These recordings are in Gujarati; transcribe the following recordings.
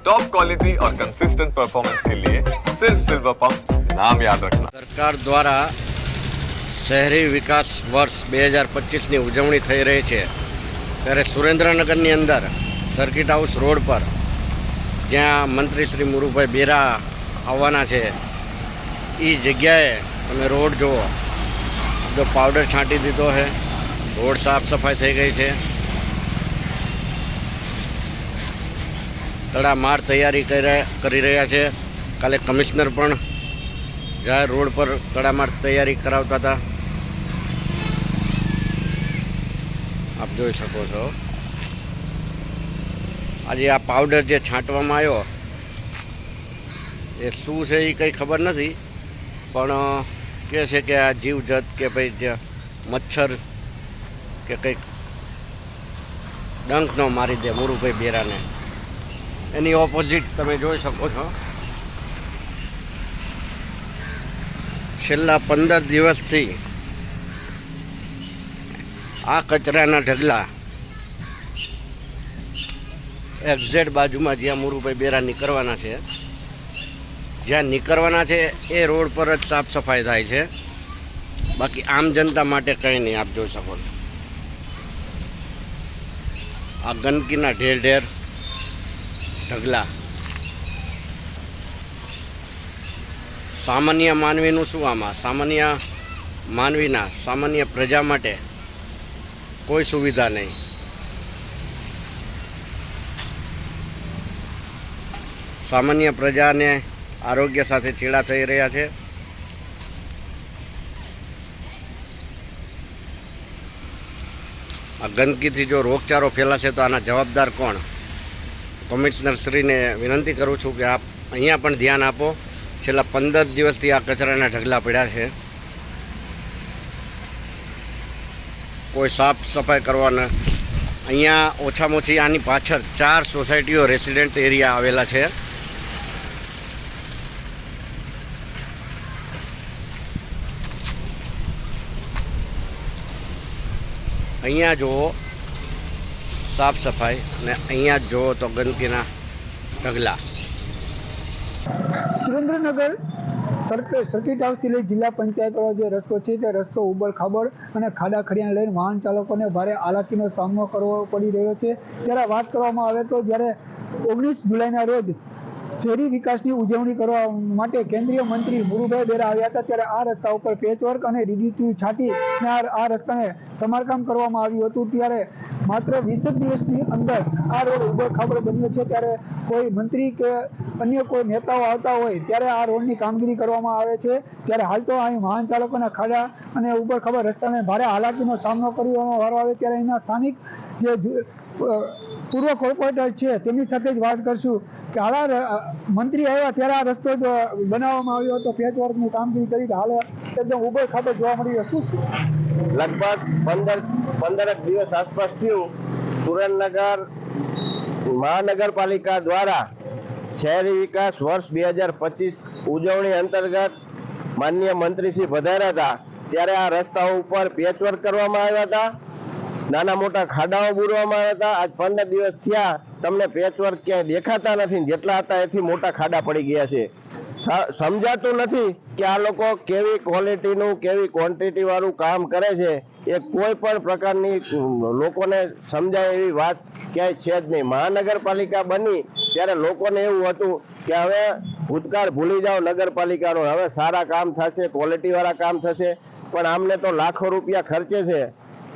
टॉप क्वालिटी और कंसिस्टेंट परफॉर्मेंस के लिए सिर्फ सिल्वर पंप नाम याद रखना સરકાર દ્વારા શહેરી વિકાસ વર્ષ બે હજાર પચીસની ઉજવણી થઈ રહી છે ત્યારે સુરેન્દ્રનગરની અંદર સર્કિટ હાઉસ રોડ પર જ્યાં મંત્રી શ્રી મુરુભાઈ બેરા આવવાના છે એ જગ્યાએ તમે રોડ જુઓ જો પાવડર છાંટી દીધો છે રોડ સાફ સફાઈ થઈ ગઈ છે તડામાર તૈયારી કરી રહ્યા- છે. કાલે કમિશનર પણ જાહેર રોડ પર તડામાર તૈયારી કરાવતા હતા. આપ જોઈ શકો છો. આજે આ પાવડર જે છાંટવામાં આવ્યો, એ શું છે એ કંઈ ખબર નથી, પણ કહે છે કે આ જીવજંત કે ભાઈ મચ્છર કે કંઈક ડંખ ન મારી દે મુરુભાઈ બેરાને. એની ઓપોઝિટ તમે જોઈ શકો છો. છેલ્લા પંદર દિવસથી આ કચરાના ઢગલા એક્ઝેટ બાજુમાં જ્યાં મુરુભાઈ બેરા નીકળવાના છે, જ્યાં નીકળવાના છે, એ રોડ પર જ સાફ સફાઈ થાય છે. બાકી આમ જનતા માટે કંઈ નહીં, આપ જોઈ શકો આ ગંદકીના ઢેર ઢેર ઢગલા. સામાન્ય માનવીનું શું આમાં સામાન્ય માનવીના, સામાન્ય પ્રજા માટે કોઈ સુવિધા નહીં. સામાન્ય પ્રજાને આરોગ્ય સાથે ચીડા થઈ રહ્યા છે. આ ગંદકીથી જો રોગચાળો ફેલાશે તો આના જવાબદાર કોણ? કમિશનર શ્રીને વિનંતી કરું છું કે આપ અહીંયા પણ ધ્યાન આપો. છેલ્લા પંદર દિવસથી આ કચરાના ઢગલા પડ્યા છે. કોઈ સાફ સફાઈ કરવાના અહીંયા ઓછામાં ઓછી આની પાછળ ચાર સોસાયટીઓ રેસિડેન્ટ એરિયા આવેલા છે. અહીંયા જુઓ સાફ સફાઈ અને અહીંયા જુઓ તો ગંદકીના ઢગલા. સુરેન્દ્રનગર સર્કિટ હાઉસથી લઈ જિલ્લા પંચાયતવાળો જે રસ્તો છે તે રસ્તો ઉબડ ખાબડ અને ખાડા ખડિયાને લઈને વાહન ચાલકોને ભારે હાલાકીનો સામનો કરવો પડી રહ્યો છે. ત્યારે વાત કરવામાં આવે તો જ્યારે ઓગણીસ જુલાઈના રોજ શહેરી વિકાસની ઉજવણી કરવા માટે કેન્દ્રીય મંત્રી મુરુભાઈ બેરા આવ્યા હતા, ત્યારે આ રસ્તા ઉપર પેચવર્ક અને રીડીટી છાંટી આ રસ્તાને સમારકામ કરવામાં આવ્યું હતું. ત્યારે માત્ર વીસ દિવસની અંદર આ રોડ ઉબડ ખાબડ બન્યો છે. ત્યારે કોઈ મંત્રી કે અન્ય કોઈ નેતાઓ આવતા હોય, ત્યારે આ રોડની કામગીરી કરવામાં આવે છે. ત્યારે હાલ તો અહીં વાહન ચાલકોના ખાડા અને ઉબડ ખબર રસ્તાને ભારે હાલાકીનો સામનો કરવાનો વારો આવે. ત્યારે અહીંના સ્થાનિક જે પૂર્વ કોર્પોરેટર છે, તેમની સાથે જ વાત કરશું કે હાલ મંત્રી આવ્યા ત્યારે આ રસ્તો જ બનાવવામાં આવ્યો હતો. પેચવર્કની કામગીરી કરી. હાલ એકદમ ઉબડ ખાબર જોવા મળી રહ્યો. શું લગભગ પંદર પંદરક દિવસ આસપાસ થયું, સુરેન્દ્રનગર મહાનગરપાલિકા દ્વારા શહેરી વિકાસ વર્ષ બે હજાર પચીસ ઉજવણી અંતર્ગત માન્ય મંત્રી શ્રી પધાર્યા હતા. ત્યારે આ રસ્તાઓ ઉપર પેચવર્ક કરવામાં આવ્યા હતા. નાના મોટા ખાડાઓ બુરવામાં આવ્યા હતા. આજ પંદર દિવસ થયા, તમને પેચવર્ક ક્યાંય દેખાતા નથી જેટલા હતા એથી મોટા ખાડા પડી ગયા છે. સમજાતું નથી કે આ લોકો કેવી ક્વોલિટીનું કેવી ક્વોન્ટિટી વાળું કામ કરે છે, એ કોઈ પણ પ્રકારની લોકોને સમજાય એવી વાત ક્યાંય છે જ નહીં. મહાનગરપાલિકા બની ત્યારે લોકોને એવું હતું કે હવે ભૂતકાળ ભૂલી જાઓ નગરપાલિકાનો, હવે સારા કામ થશે ક્વોલિટીવાળા કામ થશે, પણ આમને તો લાખો રૂપિયા ખર્ચે છે.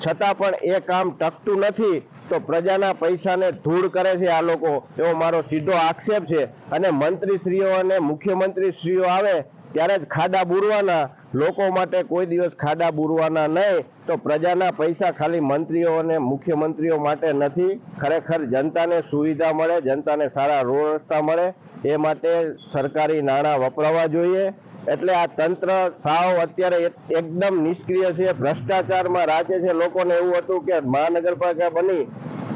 છતાં પણ એ કામ ટકતું નથી, તો પ્રજાના પૈસાને ધૂળ કરે છે આ લોકો. એવો મારો સીધો આક્ષેપ છે. અને મંત્રીશ્રીઓ અને મુખ્યમંત્રીશ્રીઓ આવે ત્યારે જ ખાડા બુરવાના. લોકો માટે કોઈ દિવસ ખાડા બુરવાના નહીં. તો પ્રજાના પૈસા ખાલી મંત્રીઓ અને મુખ્યમંત્રીઓ માટે નથી. ખરેખર જનતાને સુવિધા મળે, જનતાને સારા રોડ રસ્તા મળે. એ માટે સરકારી નાણાં વપરાવા જોઈએ. એટલે આ તંત્ર સાવ અત્યારે એકદમ નિષ્ક્રિય છે. ભ્રષ્ટાચારમાં રાચે છે. લોકોને એવું હતું કે મહાનગરપાલિકા બની.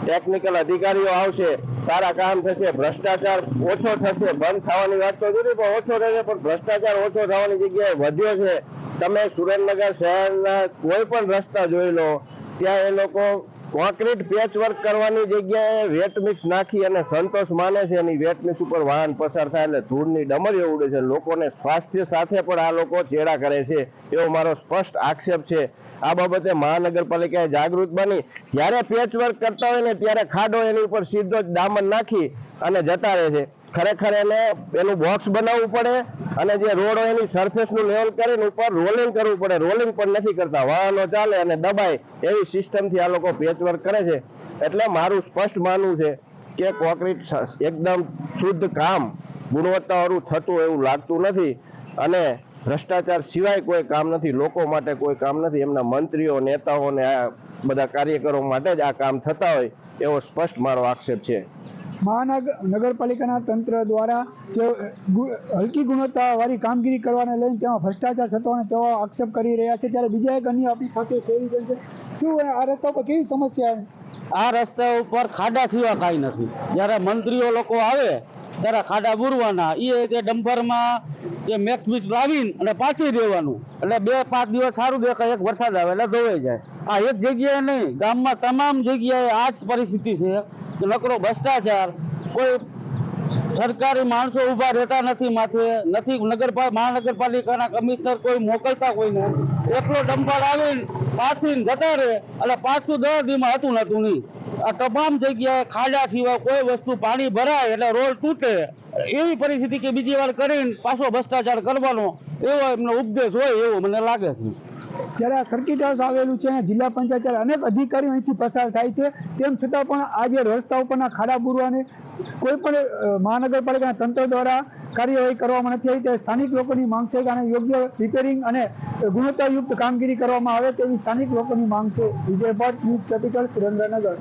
ટેકનિકલ અધિકારીઓ આવશે. સારા કામ થશે, ભ્રષ્ટાચાર ઓછો થશે, બંધ થવાની વાત તો જુદી, પણ ઓછો થશે, પણ ભ્રષ્ટાચાર ઓછો થવાની જગ્યાએ વધ્યો છે. તમે સુરેન્દ્રનગર શહેરના કોઈ પણ રસ્તા જોઈ લો, ત્યાં એ લોકો કોન્ક્રીટ પેચ વર્ક કરવાની જગ્યાએ વેટ મિક્સ નાખી અને સંતોષ માને છે અને વેટ મિક્સ ઉપર વાહન પસાર થાય એટલે ધૂળની ડમરીઓ ઉડે છે. લોકોને સ્વાસ્થ્ય સાથે પણ આ લોકો ચેડા કરે છે, એવો મારો સ્પષ્ટ આક્ષેપ છે. આ બાબતે મહાનગરપાલિકાએ જાગૃત બની. જ્યારે પેચ વર્ક કરતા હોય ને ત્યારે ખાડો એની ઉપર સીધો જ દામન નાખી અને જતા રહે છે. ખરેખર એને એનું બોક્સ બનાવવું પડે અને જે રોડ હોય એની સરફેસનું લેવલ કરીને ઉપર રોલિંગ કરવું પડે. રોલિંગ પણ નથી કરતા. વાહનો ચાલે અને દબાય એવી સિસ્ટમથી આ લોકો પેચવર્ક કરે છે. એટલે મારું સ્પષ્ટ માનવું છે કે કોન્ક્રીટ એકદમ શુદ્ધ કામ ગુણવત્તાવાળું થતું એવું લાગતું નથી. અને ભ્રષ્ટાચાર સિવાય કોઈ કામ નથી. લોકો માટે કોઈ કામ નથી. એમના મંત્રીઓ નેતાઓ ને આ બધા કાર્યકરો માટે જ આ કામ થતા હોય એવો સ્પષ્ટ મારો આક્ષેપ છે. મહાનગર નગરપાલિકાના તંત્ર દ્વારા જે હલકી ગુણવત્તાવાળી કામગીરી કરવાને લઈને તેમાં ભ્રષ્ટાચાર થતો અને તેઓ આક્ષેપ કરી રહ્યા છે. ત્યારે બીજા એક અન્ય આપણી સાથે શહેરીજન છે. શું આ રસ્તા પર કેવી સમસ્યા આ રસ્તા ઉપર ખાડા સિવાય કાંઈ નથી. જ્યારે મંત્રીઓ લોકો આવે ત્યારે ખાડા બુરવાના. એ તે ડમ્પરમાં એ મેક્સ મિક્સ લાવીને અને પાછી દેવાનું એટલે બે પાંચ દિવસ સારું દેખાય, એક વરસાદ આવે એટલે ધોવાઈ જાય. આ એક જગ્યાએ નહીં, ગામમાં તમામ જગ્યાએ આ જ પરિસ્થિતિ છે નકરો ભ્રષ્ટાચાર, કોઈ સરકારી માણસો ઊભા રહેતા નથી માથે, નથી નગરપા મહાનગરપાલિકાના કમિશનર કોઈ મોકલતા કોઈને એટલો ડમ્પર આવીને પાછીને જતા રહે, એટલે પાછું દર દીમાં હતું નતું નહીં. આ તમામ જગ્યાએ ખાડા સિવાય કોઈ વસ્તુ પાણી ભરાય એટલે રોડ તૂટે. એવી પરિસ્થિતિ કે બીજી વાર કરીને પાછો ભ્રષ્ટાચાર કરવાનો એવો એમનો ઉપદેશ હોય એવો મને લાગે છે. જ્યારે આ સર્કિટ હાઉસ આવેલું છે જિલ્લા પંચાયત ત્યારે અનેક અધિકારીઓ અહીંથી પસાર થાય છે. તેમ છતાં પણ આ જે રસ્તા ઉપરના ખાડા પૂરવાને કોઈ પણ મહાનગરપાલિકાના તંત્ર દ્વારા કાર્યવાહી કરવામાં નથી આવી. ત્યારે સ્થાનિક લોકોની માંગ છે કે આને યોગ્ય રિપેરિંગ અને ગુણવત્તાયુક્ત કામગીરી કરવામાં આવે તેવી સ્થાનિક લોકોની માંગ છે. Vijay Bhatt news capital, Surendranagar.